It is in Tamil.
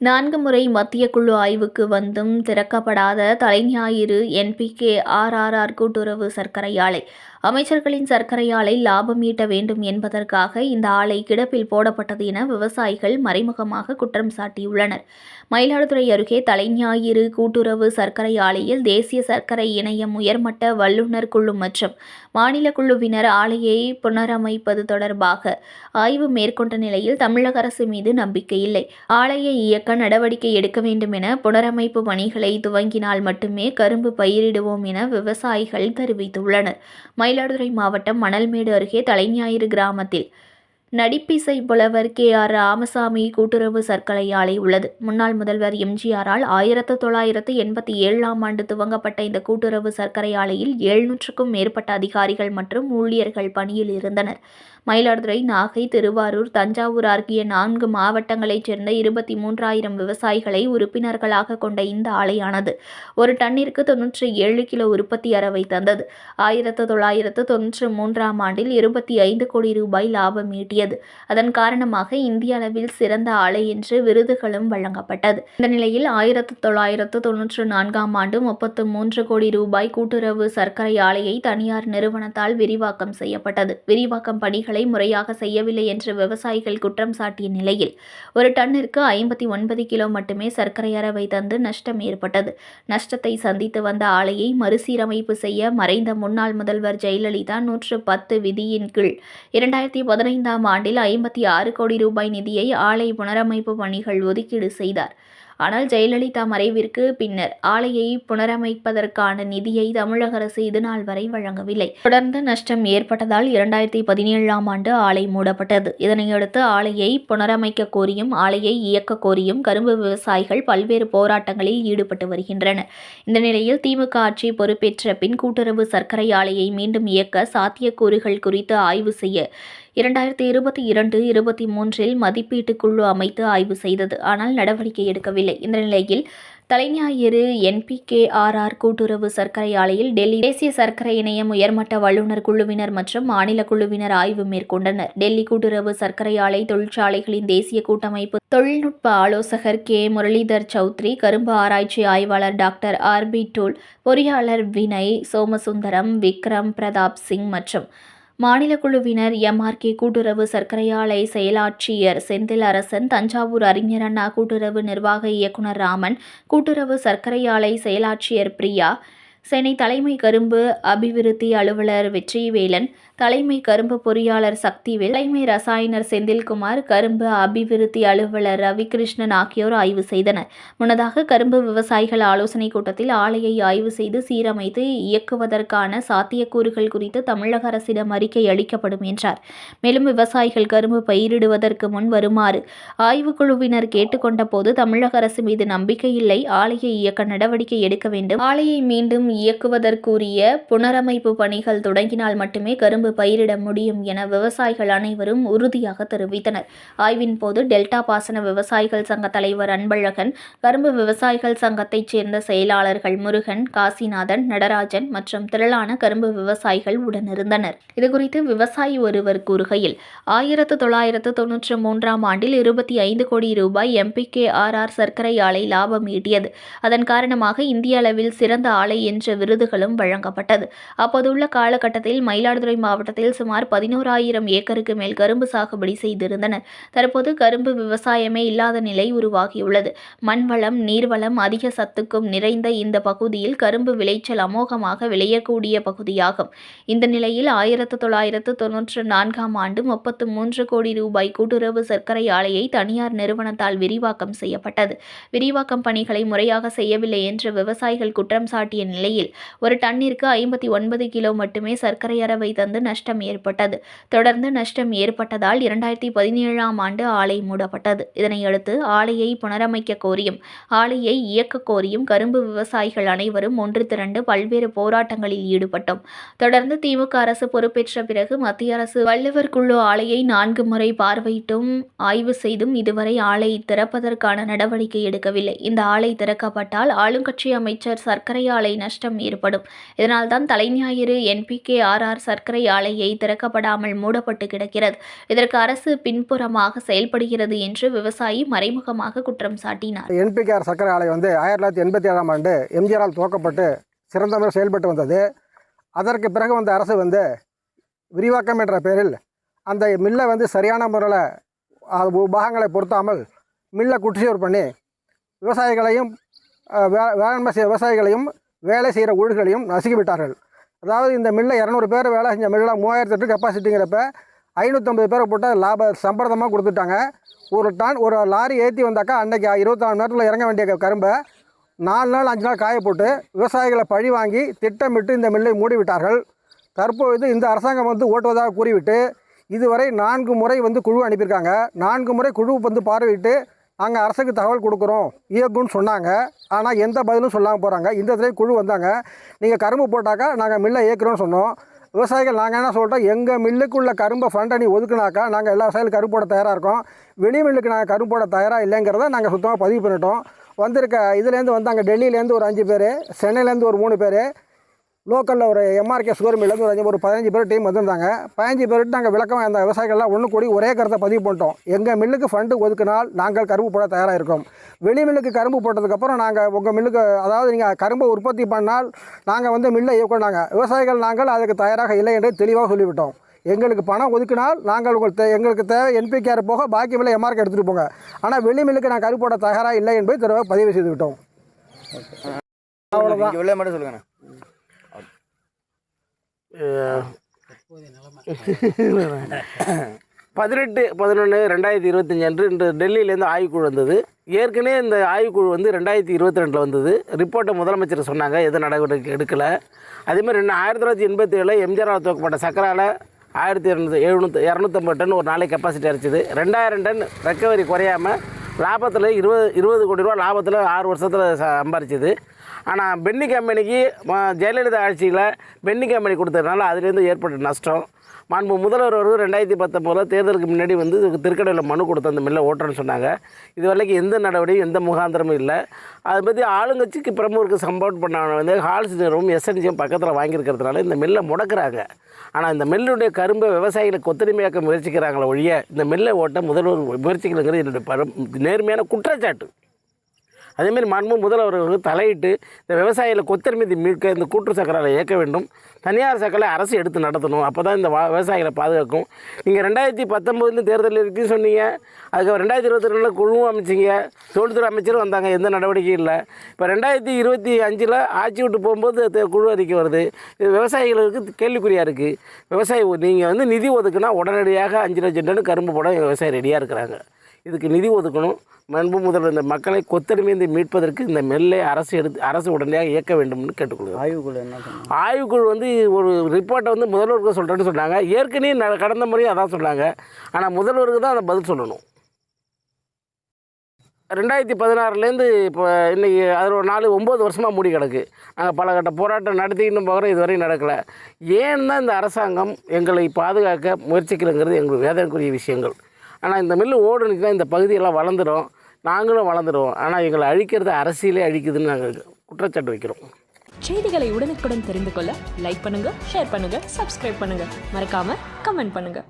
நான்கு முறை மத்திய குழு ஆய்வுக்கு வந்தும் திறக்கப்படாத தலைஞாயிறு என்பிகே ஆர்ஆர்ஆர் கூட்டுறவு சர்க்கரை ஆலை அமைச்சர்களின் சர்க்கரை ஆலை லாபம் ஈட்ட வேண்டும் என்பதற்காக இந்த ஆலை கிடப்பில் போடப்பட்டது என விவசாயிகள் மறைமுகமாக குற்றம் சாட்டியுள்ளனர். மயிலாடுதுறை அருகே தலைஞாயிறு கூட்டுறவு சர்க்கரை ஆலையில் தேசிய சர்க்கரை இணையம் உயர்மட்ட வல்லுநர் குழு மற்றும் மாநில குழுவினர் ஆலையை புனரமைப்பது தொடர்பாக ஆய்வு மேற்கொண்ட நிலையில் தமிழக அரசு மீது நம்பிக்கை இல்லை. ஆலையை இயக்க நடவடிக்கை எடுக்க வேண்டும் என புனரமைப்பு பணிகளை துவங்கினால் மட்டுமே கரும்பு பயிரிடுவோம் என விவசாயிகள் தெரிவித்துள்ளனர். மயிலாடுதுறை மாவட்டம் மணல்மேடு அருகே தலைஞாயிறு கிராமத்தில் நடிப்பிசை புலவர் கே ஆர் ராமசாமி கூட்டுறவு சர்க்கரை ஆலை உள்ளது. முன்னாள் முதல்வர் எம்ஜிஆரால் ஆயிரத்து தொள்ளாயிரத்து எண்பத்தி ஏழாம் ஆண்டு துவங்கப்பட்ட இந்த கூட்டுறவு சர்க்கரை ஆலையில் எழுநூற்றுக்கும் மேற்பட்ட அதிகாரிகள் மற்றும் ஊழியர்கள் பணியில் இருந்தனர். மயிலாடுதுறை நாகை திருவாரூர் தஞ்சாவூர் ஆகிய நான்கு மாவட்டங்களைச் சேர்ந்த இருபத்தி மூன்றாயிரம் விவசாயிகளை உறுப்பினர்களாக கொண்ட இந்த ஆலையானது ஒரு டன்னிற்கு தொன்னூற்றி ஏழு கிலோ உற்பத்தி அரவை தந்தது. ஆயிரத்து தொள்ளாயிரத்து தொன்னூற்றி மூன்றாம் ஆண்டில் இருபத்தி ஐந்து கோடி ரூபாய் லாபம் ஈட்டியது. அதன் காரணமாக இந்திய அளவில் சிறந்த ஆலை என்று விருதுகளும் வழங்கப்பட்டது. இந்த நிலையில் ஆயிரத்து தொள்ளாயிரத்து தொன்னூற்று நான்காம் ஆண்டு முப்பத்து மூன்று கோடி ரூபாய் கூட்டுறவு சர்க்கரை ஆலையை தனியார் நிறுவனத்தால் விரிவாக்கம் செய்யப்பட்டது. விரிவாக்கம் பணிகளை முறையாக செய்யவில்லை என்று விவசாயிகள் குற்றம் சாட்டிய நிலையில் ஒரு டன்னிற்கு ஐம்பத்தி ஒன்பது கிலோ மட்டுமே சர்க்கரை அரவை தந்து நஷ்டம் ஏற்பட்டது. நஷ்டத்தை சந்தித்து வந்த ஆலையை மறுசீரமைப்பு செய்ய மறைந்த முன்னாள் முதல்வர் ஜெயலலிதா நூற்று பத்து விதியின் கீழ் இரண்டாயிரத்தி பதினைந்தாம் ஆண்டில் ஐம்பத்தி ஆறு கோடி ரூபாய் நிதியை ஆலை புனரமைப்பு பணிகள் ஒதுக்கீடு செய்தார். ஆனால் ஜெயலலிதா மறைவிற்கு பின்னர் ஆலையை புனரமைப்பதற்கான நிதியை தமிழக அரசு இதுநாள் வரை வழங்கவில்லை. தொடர்ந்து நஷ்டம் ஏற்பட்டதால் இரண்டாயிரத்தி பதினேழாம் ஆண்டு ஆலை மூடப்பட்டது. இதனையடுத்து ஆலையை புனரமைக்க கோரியும் ஆலையை இயக்க கோரியும் கரும்பு விவசாயிகள் பல்வேறு போராட்டங்களில் ஈடுபட்டு வருகின்றனர். இந்த நிலையில் திமுக ஆட்சி பொறுப்பேற்ற பின் கூட்டுறவு சர்க்கரை ஆலையை மீண்டும் இயக்க சாத்தியக்கூறுகள் குறித்து ஆய்வு செய்ய இரண்டாயிரத்தி இருபத்தி இரண்டு இருபத்தி மூன்றில் மதிப்பீட்டு குழு அமைத்து ஆய்வு செய்தது. ஆனால் நடவடிக்கை எடுக்கவில்லை. இந்த நிலையில் தலைஞாயிறு என்பிகேஆர்ஆர் கூட்டுறவு சர்க்கரை ஆலையில் டெல்லி தேசிய சர்க்கரை இணையம் உயர்மட்ட வல்லுநர் குழுவினர் மற்றும் மாநில குழுவினர் ஆய்வு மேற்கொண்டனர். டெல்லி கூட்டுறவு சர்க்கரை ஆலை தொழிற்சாலைகளின் தேசிய கூட்டமைப்பு தொழில்நுட்ப ஆலோசகர் கே. முரளிதர் சௌத்ரி கரும்பு ஆராய்ச்சி ஆய்வாளர் டாக்டர் ஆர்பி டூல் பொறியாளர் வினய் சோமசுந்தரம் விக்ரம் பிரதாப் சிங் மற்றும் மாநில குழுவினர் எம்ஆர்கே கூட்டுறவு சர்க்கரை ஆலை செயலாட்சியர் செந்தில் அரசன் தஞ்சாவூர் அறிஞர் அண்ணா கூட்டுறவு நிர்வாக இயக்குனர் ராமன் கூட்டுறவு சர்க்கரை ஆலை செயலாட்சியர் பிரியா சென்னை தலைமை கரும்பு அபிவிருத்தி அலுவலர் வெற்றிவேலன் தலைமை கரும்பு பொறியாளர் சக்திவேல் தலைமை ரசாயனர் செந்தில்குமார் கரும்பு அபிவிருத்தி அலுவலர் ரவிகிருஷ்ணன் ஆகியோர் ஆய்வு செய்தனர். முன்னதாக கரும்பு விவசாயிகள் ஆலோசனைக் கூட்டத்தில் ஆலையை ஆய்வு செய்து சீரமைத்து இயக்குவதற்கான சாத்தியக்கூறுகள் குறித்து தமிழக அரசிடம் அறிக்கை அளிக்கப்படும் என்றார். மேலும் விவசாயிகள் கரும்பு பயிரிடுவதற்கு முன் வருமாறு ஆய்வுக்குழுவினர் கேட்டுக்கொண்ட போது தமிழக அரசு மீது நம்பிக்கை இல்லை. ஆலையை இயக்க நடவடிக்கை எடுக்க வேண்டும். ஆலையை மீண்டும் இயக்குவதற்குரிய புனரமைப்பு பணிகள் தொடங்கினால் மட்டுமே கரும்பு பயிரிட முடியும் என விவசாயிகள் அனைவரும் உறுதியாக தெரிவித்தனர். ஆய்வின் போது டெல்டா பாசன விவசாயிகள் சங்க தலைவர் அன்பழகன் கரும்பு விவசாயிகள் சங்கத்தைச் சேர்ந்த செயலாளர்கள் முருகன் காசிநாதன் நடராஜன் மற்றும் திரளான கரும்பு விவசாயிகள் உடனிருந்தனர். இதுகுறித்து விவசாயி ஒருவர் கூறுகையில் ஆயிரத்து தொள்ளாயிரத்து தொன்னூற்றி மூன்றாம் ஆண்டில் இருபத்தி ஐந்து கோடி ரூபாய் எம்பிகே ஆர்ஆர் சர்க்கரை ஆலை லாபம் ஈட்டியது. அதன் காரணமாக இந்திய அளவில் சிறந்த ஆலை என்ற விருதுகளும் வழங்கப்பட்டது. அப்போதுள்ள காலகட்டத்தில் மயிலாடுதுறை மாவட்டத்தில் சுமார் பதினோராயிரம் ஏக்கருக்கு மேல் கரும்பு சாகுபடி செய்திருந்தனர். தற்போது கரும்பு விவசாயமே இல்லாத நிலை உருவாகியுள்ளது. மண்வளம் நீர்வளம் அதிக சத்துக்கும் நிறைந்த இந்த பகுதியில் கரும்பு விளைச்சல் அமோகமாக விளையக்கூடிய பகுதியாகும். இந்த நிலையில் ஆயிரத்து தொள்ளாயிரத்து தொன்னூற்று நான்காம் ஆண்டு முப்பத்து மூன்று கோடி ரூபாய் கூட்டுறவு சர்க்கரை ஆலையை தனியார் நிறுவனத்தால் விரிவாக்கம் செய்யப்பட்டது. விரிவாக்கம் பணிகளை முறையாக செய்யவில்லை என்று விவசாயிகள் குற்றம் சாட்டிய நிலையில் ஒரு டன்னிற்கு ஐம்பத்தி ஒன்பது கிலோ மட்டுமே சர்க்கரை அரவை தந்து நஷ்டம் ஏற்பட்டது. தொடர்ந்து நஷ்டம் ஏற்பட்டதால் இரண்டாயிரத்தி பதினேழாம் ஆண்டு ஆலை மூடப்பட்டது. இதனையடுத்து ஆலையை புனரமைக்க கோரியும் ஆலையை இயக்க கோரியும் கரும்பு விவசாயிகள் அனைவரும் ஒன்று திரண்டு பல்வேறு போராட்டங்களில் ஈடுபட்டோம். தொடர்ந்து திமுக அரசு பொறுப்பேற்ற பிறகு மத்திய அரசு வள்ளுவர் குழு ஆலையை நான்கு முறை பார்வையிட்டும் ஆய்வு செய்தும் இதுவரை ஆலை திறப்பதற்கான நடவடிக்கை எடுக்கவில்லை. இந்த ஆலை திறக்கப்பட்டால் ஆளுங்கட்சி அமைச்சர் சர்க்கரை ஆலை நஷ்டம் ஏற்படும். இதனால்தான் தலைஞாயிறு என்பிகே ஆர் சர்க்கரை ஆலையை திறக்கப்படாமல் மூடப்பட்டு கிடக்கிறது. இதற்கு அரசு பின்புறமாக செயல்படுகிறது என்று விவசாயி மறைமுகமாக குற்றம் சாட்டினார். என்பிகேஆர் சர்க்கரை ஆலை வந்து ஆயிரத்தி தொள்ளாயிரத்தி எண்பத்தி ஏழாம் ஆண்டு எம்ஜிஆரால் துவக்கப்பட்டு சிறந்த முறை செயல்பட்டு வந்தது. அதற்கு பிறகு வந்த அரசு வந்து விரிவாக்கம் என்ற பெயரில் அந்த மில்லை வந்து சரியான முறையில் பாகங்களை பொருத்தாமல் மில்லை குட்டிச்சோர் பண்ணி விவசாயிகளையும் வே வேளாண்மை செய்ய விவசாயிகளையும் வேலை செய்கிற ஊழல்களையும் நசுக்கிவிட்டார்கள். அதாவது இந்த மில்லில் இரநூறு பேர் வேலை செஞ்ச மில்லில் மூவாயிரத்தி எட்டு கெப்பாசிட்டிங்கிறப்ப ஐநூற்றம்பது பேரை போட்டு லாப சம்பளமாக கொடுத்துட்டாங்க. ஒரு டன் ஒரு லாரி ஏற்றி வந்தாக்கா அன்றைக்கி இருபத்தாறு மணி நேரத்தில் இறங்க வேண்டிய கரும்பை நாலு நாள் அஞ்சு நாள் காய போட்டு விவசாயிகளை பழி வாங்கி திட்டமிட்டு இந்த மில்லை மூடிவிட்டார்கள். தற்போது இந்த அரசாங்கம் வந்து ஓட்டுவதாக கூறிவிட்டு இதுவரை நான்கு முறை வந்து குழு அனுப்பியிருக்காங்க. நான்கு முறை குழு வந்து பார்வையிட்டு நாங்கள் அரசுக்கு தகவல் கொடுக்குறோம். இயக்குன்னு சொன்னாங்க. ஆனால் எந்த பதிலும் சொல்லாமல் போகிறாங்க இந்த இடத்துல குழு வந்தாங்க. நீங்கள் கரும்பு போட்டாக்கா நாங்கள் மில்லை இயக்குறோம்னு சொன்னோம். விவசாயிகள் நாங்கள் என்ன சொல்கிறோம் எங்கள் மில்லுக்குள்ள கரும்பை ஃபண்டை நீ ஒதுக்குனாக்கா நாங்கள் எல்லா விவசாயிகளும் கரும்பு போட தயாராக இருக்கோம். வெளி மில்லுக்கு நாங்கள் கரும்பு போட தயாராக இல்லைங்கிறத நாங்கள் சுத்தமாக பதிவு பண்ணிட்டோம். வந்திருக்க இதுலேருந்து வந்தாங்க. டெல்லியிலேருந்து ஒரு அஞ்சு பேர் சென்னையிலேருந்து ஒரு மூணு பேர் லோக்கலில் ஒரு எம்ஆர்கே சுகர் மில்லேருந்து ஒரு அஞ்சு ஒரு பதினஞ்சு பேர் டீம் வந்திருந்தாங்க. பதினஞ்சு பேர்கிட்ட நாங்கள் விளக்கம் அந்த விவசாயிகள்லாம் ஒன்று கூடி ஒரே கருத்தை பதிவு பண்ணிட்டோம். எங்கள் மில்லுக்கு ஃபண்டு ஒதுக்கினால் நாங்கள் கரும்பு போட தயாராக இருக்கோம் வெளி மில்லுக்கு கரும்பு போட்டதுக்கப்புறம் நாங்கள் உங்கள் மில்லுக்கு அதாவது நீங்கள் கரும்பை உற்பத்தி பண்ணால் நாங்கள் வந்து மில்லை இயக்கினாங்க விவசாயிகள் நாங்கள் அதுக்கு தயாராக இல்லை என்று தெளிவாக சொல்லிவிட்டோம். எங்களுக்கு பணம் ஒதுக்கினால் நாங்கள் உங்களுக்கு தே- எங்களுக்கு தேவை என்பிகேஆர் போக பாக்கி மில்லை எம்ஆர்கே எடுத்துகிட்டு போங்க. ஆனால் வெளி மில்லுக்கு நான் கருப்பு போட தயாராக இல்லை என்பதை தெளிவாக பதிவு செய்து விட்டோம் அவ்வளோதான் இவ்வளோ மட்டும் சொல்லுங்கண்ணா. பதினெட்டு பதினொன்று ரெண்டாயிரத்தி இருபத்தஞ்சி அன்று இன்று டெல்லியிலேருந்து ஆய்வுக்குழு வந்தது. ஏற்கனவே இந்த ஆய்வுக்குழு வந்து ரெண்டாயிரத்தி இருபத்தி ரெண்டில் வந்தது. ரிப்போர்ட்டை முதலமைச்சர் சொன்னாங்க எதுவும் நடவடிக்கை எடுக்கலை. அதேமாதிரி ரெண்டு ஆயிரத்தி தொள்ளாயிரத்தி எண்பத்தி ஏழில் எம்ஜிஆரால் துவக்கப்பட்ட சக்கரால ஆயிரத்தி இரநூத்தி எழுநூற்றி இரநூத்தம்பது டன் ஒரு நாளைக்கு கெப்பாசிட்டி அரைச்சிது ரெண்டாயிரம் டன் ரெக்கவரி குறையாமல் லாபத்தில் இருபது இருபது கோடி ரூபா லாபத்தில் ஆறு வருஷத்தில் சம்பாரிச்சுது. ஆனால் பென்னி கம்பெனிக்கு ஜெயலலிதா ஆட்சியில் பென்னி கம்பெனி கொடுத்ததுனால அதுலேருந்து ஏற்பட்ட நஷ்டம். மாண்பு முதல்வர் அவர்கள் ரெண்டாயிரத்தி பத்தொம்போதில் தேர்தலுக்கு முன்னாடி வந்து திருக்கடையில் மனு கொடுத்து அந்த மில்லை ஓட்டுறேன்னு சொன்னாங்க. இது வரைக்கும் எந்த நடவடிக்கையும் எந்த முகாந்திரமும் இல்லை. அதை பற்றி ஆளுங்கட்சிக்கு பிரமுகருக்கு சப்போர்ட் பண்ணவங்க வந்து ஹால்ஸ் நிறுவனம் எஸ்என்ஜியும் பக்கத்தில் வாங்கியிருக்கிறதுனால இந்த மில்லை முடக்கிறாங்க. ஆனால் இந்த மில்லுடைய கரும்பை விவசாயிகளை கொத்தடிமையாக்க முயற்சிக்கிறாங்களே ஒழிய இந்த மில்லை ஓட்ட முதல்வர் முயற்சிக்கலைங்கிறது என்னுடைய பரம் நேர்மையான குற்றச்சாட்டு. அதேமாரி மாண்பு முதல்வர்கள் தலையிட்டு இந்த விவசாயிகளை கொத்தரிமதி மீட்க இந்த கூட்டு சக்கரால் இயக்க வேண்டும். தனியார் சக்கரை அரசு எடுத்து நடத்தணும். அப்போ தான் இந்த வா- விவசாயிகளை பாதுகாக்கும். நீங்கள் ரெண்டாயிரத்தி பத்தொம்போதுல தேர்தல் இருக்குன்னு சொன்னீங்க. அதுக்கப்புறம் ரெண்டாயிரத்தி இருபத்தி ரெண்டில் குழுவும் அமைச்சிங்க. தொழில்துறை அமைச்சரும் வந்தாங்க. எந்த நடவடிக்கையும் இல்லை. இப்போ ரெண்டாயிரத்தி இருபத்தி அஞ்சில் ஆட்சி விட்டு போகும்போது குழு அறிக்கை வருது. இது விவசாயிகளுக்கு கேள்விக்குறியாக இருக்குது விவசாயி நீங்கள் வந்து நிதி ஒதுக்குனா உடனடியாக அஞ்சு லட்சம் டன் கரும்பு போட விவசாயி ரெடியாக இருக்கிறாங்க. இதுக்கு நிதி ஒதுக்கணும். மண்பு முதல்வர் இந்த மக்களை கொத்தடிமைந்து மீட்பதற்கு இந்த மெல்லை அரசு எடுத்து அரசு உடனடியாக இயக்க வேண்டும்னு கேட்டுக்கொள்கிறேன் ஆய்வுக்குள்ள என்ன ஆய்வுக்குழு வந்து ஒரு ரிப்போர்ட்டை வந்து முதல்வருக்கு சொல்கிறேன்னு சொன்னாங்க. ஏற்கனவே கடந்த முறையும் அதான் சொன்னாங்க. ஆனால் முதல்வருக்கு தான் அதை பதில் சொல்லணும். ரெண்டாயிரத்தி பதினாறுலேருந்து இப்போ இன்றைக்கி அது ஒரு நாலு ஒம்பது வருஷமாக மூடி கிடக்கு. நாங்கள் பல கட்ட போராட்டம் நடத்திக்கிட்டு போகிறோம் இதுவரையும் நடக்கலை. ஏன் தான் இந்த அரசாங்கம் எங்களை பாதுகாக்க முயற்சிக்கலைங்கிறது எங்களுக்கு வேதனைக்குரிய விஷயங்கள். ஆனால் இந்த மில்லு ஓடுனுச்சுன்னா இந்த பகுதியெல்லாம் வளர்ந்துடும் நாங்களும் வளர்ந்துடுவோம் ஆனால் எங்களை அழிக்கிறது அரசியலே அழிக்குதுன்னு நாங்கள் குற்றச்சாட்டு வைக்கிறோம். செய்திகளை உடனுக்குடன் தெரிந்து கொள்ள லைக் பண்ணுங்கள் ஷேர் பண்ணுங்கள் சப்ஸ்கிரைப் பண்ணுங்கள் மறக்காமல் கமெண்ட் பண்ணுங்கள்